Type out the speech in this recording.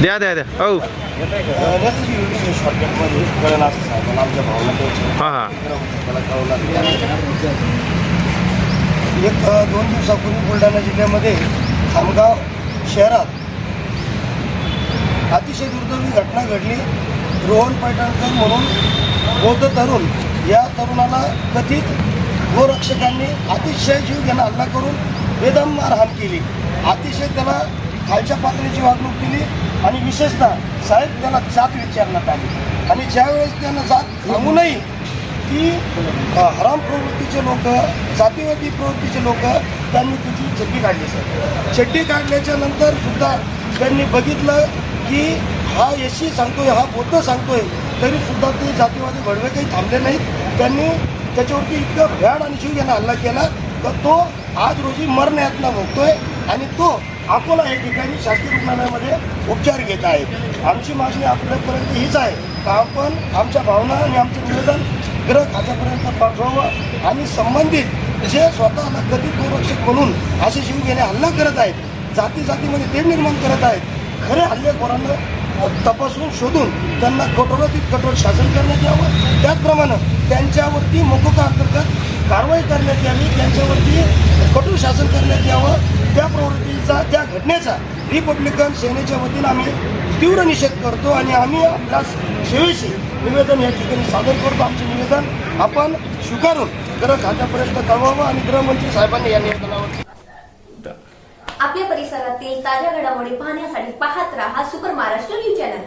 द्या द्या द्या. औ. शॉर्टकटमध्ये कळलं आमच्या हां हां. एक दोन दिवसापूर्वी बुलढाणा जिल्ह्यामध्ये खामगाव शहरात अतिशय दुर्दैवी घटना घडली. रोहन पैठणकर म्हणून बौद्ध तरुण या तरुणाला कथित गोरक्षकांनी अतिशय जीव घेणं हल्ला करून बेदम मारहाण केली. अतिशय त्याला खालच्या पातळीची वागणूक दिली आणि विशेषतः साहेब त्यांना जात विचारण्यात आली. आणि ज्यावेळेस त्यांना जात सांगूनही की हराम प्रवृत्तीचे लोक जातीवादी प्रवृत्तीचे लोक त्यांनी तिची चड्डी काढली सर. चड्डी काढल्याच्या नंतर सुद्धा त्यांनी बघितलं की हा यशी सांगतोय हा बोद्ध सांगतोय तरी सुद्धा ते जातीवादी घडवे काही थांबले नाहीत. त्यांनी त्याच्यावरती इतकं भ्याड आणि जीव यांना हल्ला केला तर तो आज रोजी मरण्यातला भोगतोय आणि तो अकोला या ठिकाणी शासकीय रुग्णालयामध्ये उपचार घेत आहे आमची मागणी आपल्यापर्यंत हीच आहे का आपण आमच्या भावना आणि आमचं निवेदन ग्रह खात्यापर्यंत पाठवावं आणि संबंधित जे स्वतःला कथित गोरक्षक म्हणून असे जीवघेणे हल्ला करत आहेत जाती जातीमध्ये ते निर्माण करत आहेत खरे हल्लेखोरांना तपासून शोधून त्यांना कठोरातील कठोर शासन करण्यात यावं? त्याचप्रमाणे त्यांच्यावरती मोकोका अंतर्गत कारवाई करण्यात यावी त्यांच्यावरती कठोर शासन करण्यात यावं त्या प्रवृत्तीचा त्या घटनेचा रिपब्लिकन सेनेच्या वतीनं आम्ही तीव्र निषेध करतो आणि आम्ही आपल्या सेवेशी निवेदन या ठिकाणी सादर करतो. आमचे निवेदन आपण स्वीकारून गृह खात्यापर्यंत कळवावं आणि गृहमंत्री साहेबांनी या निवेदनावर आपल्या परिसरातील ताज्या घडामोडी पाहण्यासाठी पाहत राहा सुपर महाराष्ट्र न्यूज चॅनल.